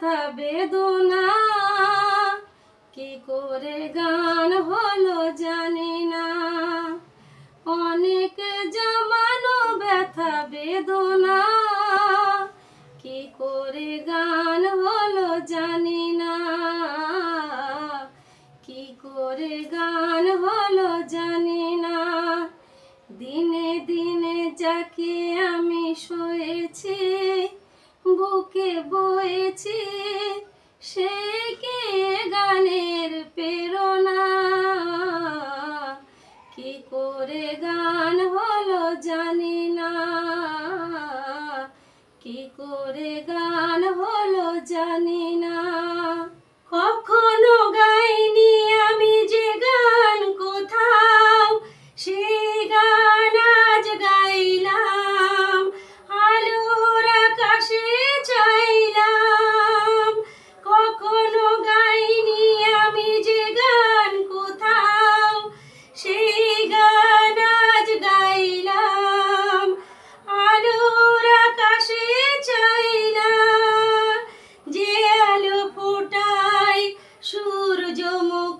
ব্যথা বেদনা। কি করে গান হলো জানি না। অনেক জমানো ব্যথা বেদনা। কি করে গান হলো জানি না। কি করে গান হলো জানি না। দিনে দিনে যাকে আমি শুয়েছি বুকে বয়েছে সে কে গানের প্রেরণা? কি করে গান হলো জানি না। কি করে গান হলো জানি না।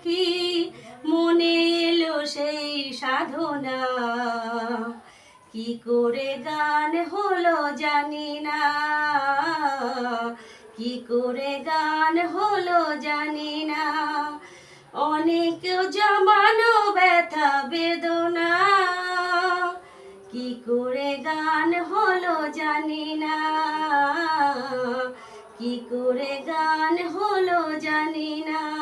সূর্যমুখী মনে এলো সেই সাধনা। কি করে গান হলো জানি না। কি করে গান হলো জানি না। অনেক জমানো ব্যথা, বেদনা। কি করে গান হলো জানি না। কি করে গান হলো জানি না।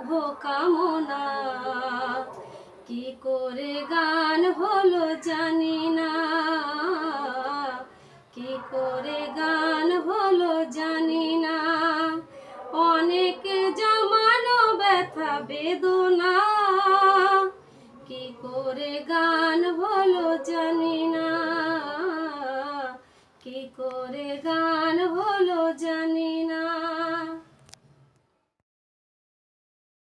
শুভ কামনা। কি করে গান হলো জানি না। কি করে গান হলো জানি না। অনেক জমানো ব্যথা, বেদনা। কি করে গান হলো জানি না